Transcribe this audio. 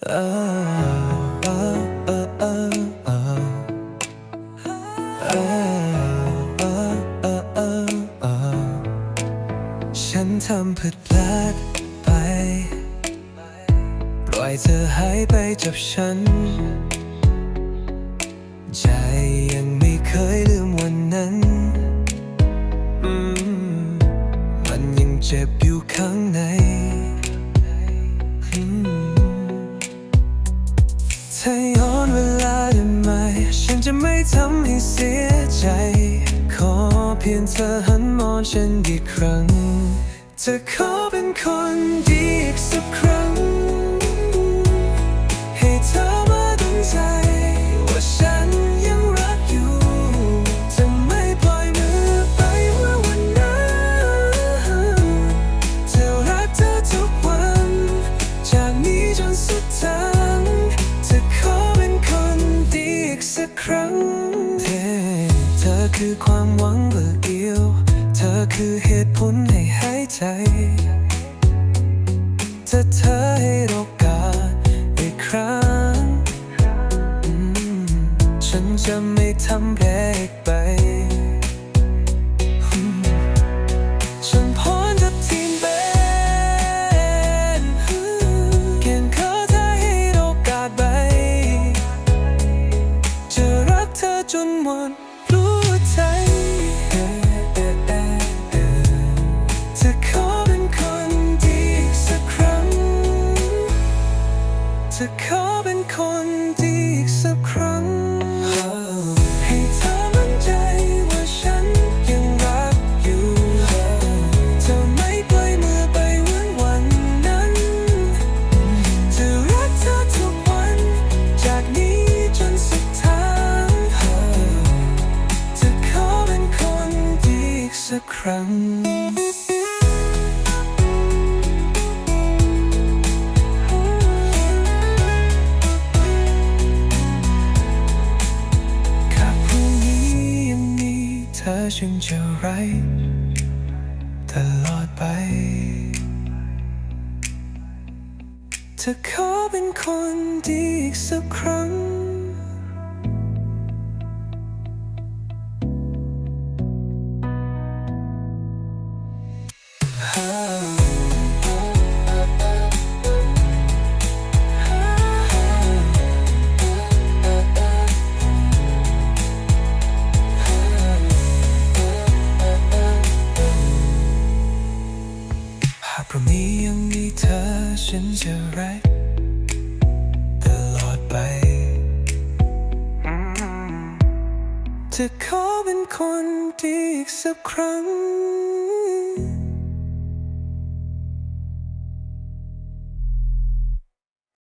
ฉันทำผิดพลาดไป ปล่อยเธอหายไปจากฉัน ใจยังไม่เคยลืมวันนั้น มันยังเจ็บอยู่ข้างใน ถ้าย้อนเวลาได้ไหม ฉันจะไม่ทำให้เสียใจ ขอเพียงเธอหันมองฉันอีกครั้ง จะขอเป็นคนดี คือความหวังเบอร์เดียว เธอคือเหตุผลให้หายใจ ถ้าเธอให้โอกาสอีกครั้ง ฉันจะไม่ทำแพ้อีกไป จะขอเป็นคนดีอีกสักครั้ง ให้เธอมั่นใจว่าฉันยังรักอยู่จะไม่ปล่อยมือไปเหมือนวันนั้น จะรักเธอทุกวัน จากนี้จนสุดทางจะขอเป็นคนดีอีกสักครั้ง อจึงจะไรตลอดไปเธอขอเป็นคนดีอีกสักครั้งห ยังมีเธอฉันจะรักตลอดไป จะขอเป็นคนดีอีกสักครั้ง